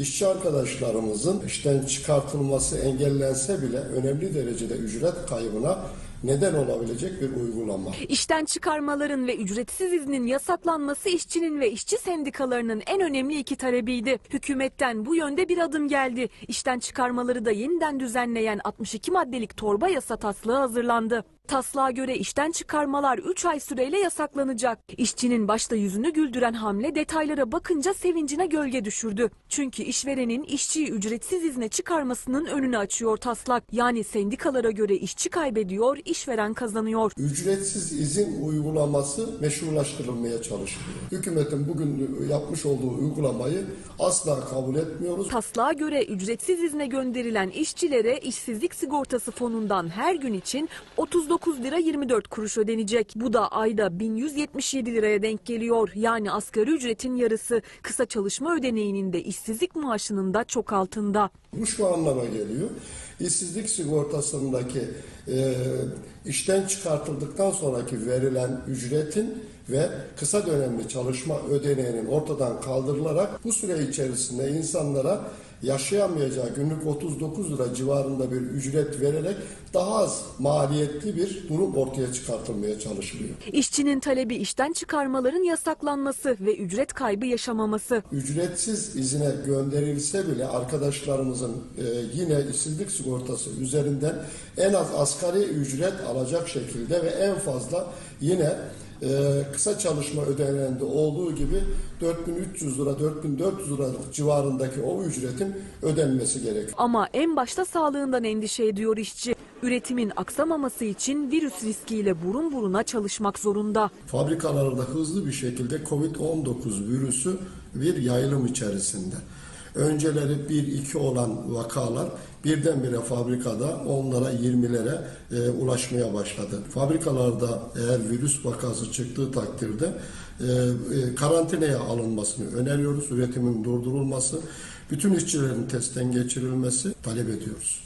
işçi arkadaşlarımızın işten çıkartılması engellense bile önemli derecede ücret kaybına neden olabilecek bir uygulama. İşten çıkarmaların ve ücretsiz iznin yasaklanması işçinin ve işçi sendikalarının en önemli iki talebiydi. Hükümetten bu yönde bir adım geldi. İşten çıkarmaları da yeniden düzenleyen 62 maddelik torba yasa taslağı hazırlandı. Taslağa göre işten çıkarmalar 3 ay süreyle yasaklanacak. İşçinin başta yüzünü güldüren hamle detaylara bakınca sevincine gölge düşürdü. Çünkü işverenin işçiyi ücretsiz izne çıkarmasının önünü açıyor taslak. Yani sendikalara göre işçi kaybediyor, işveren kazanıyor. Ücretsiz izin uygulaması meşrulaştırılmaya çalışılıyor. Hükümetin bugün yapmış olduğu uygulamayı asla kabul etmiyoruz. Taslağa göre ücretsiz izne gönderilen işçilere işsizlik sigortası fonundan her gün için 39 lira 24 kuruş ödenecek. Bu da ayda 1177 liraya denk geliyor. Yani asgari ücretin yarısı. Kısa çalışma ödeneğinin de işsizlik maaşının da çok altında. Bu şu anlama geliyor. İşsizlik sigortasındaki e, işten çıkartıldıktan sonraki verilen ücretin ve kısa dönemli çalışma ödeneğinin ortadan kaldırılarak bu süre içerisinde insanlara yaşayamayacağı günlük 39 lira civarında bir ücret vererek daha az maliyetli bir durum ortaya çıkartılmaya çalışılıyor. İşçinin talebi işten çıkarmaların yasaklanması ve ücret kaybı yaşamaması. ücretsiz izine gönderilse bile arkadaşlarımızın e, yine işsizlik sigortası üzerinden en az asgari ücret alacak şekilde ve en fazla yine e, kısa çalışma ödeneğinde olduğu gibi 4300 lira 4400 lira civarındaki o ücretin ödenmesi gerekiyor. Ama en başta sağlığından endişe ediyor işçi. Üretimin aksamaması için virüs riskiyle burun buruna çalışmak zorunda. Fabrikalarda hızlı bir şekilde Covid-19 virüsü bir yayılım içerisinde. Önceleri 1-2 olan vakalar birdenbire fabrikada onlara 20'lere e, ulaşmaya başladı. Fabrikalarda eğer virüs vakası çıktığı takdirde e, e, karantinaya alınmasını öneriyoruz. Üretimin durdurulması, bütün işçilerin testten geçirilmesi talep ediyoruz.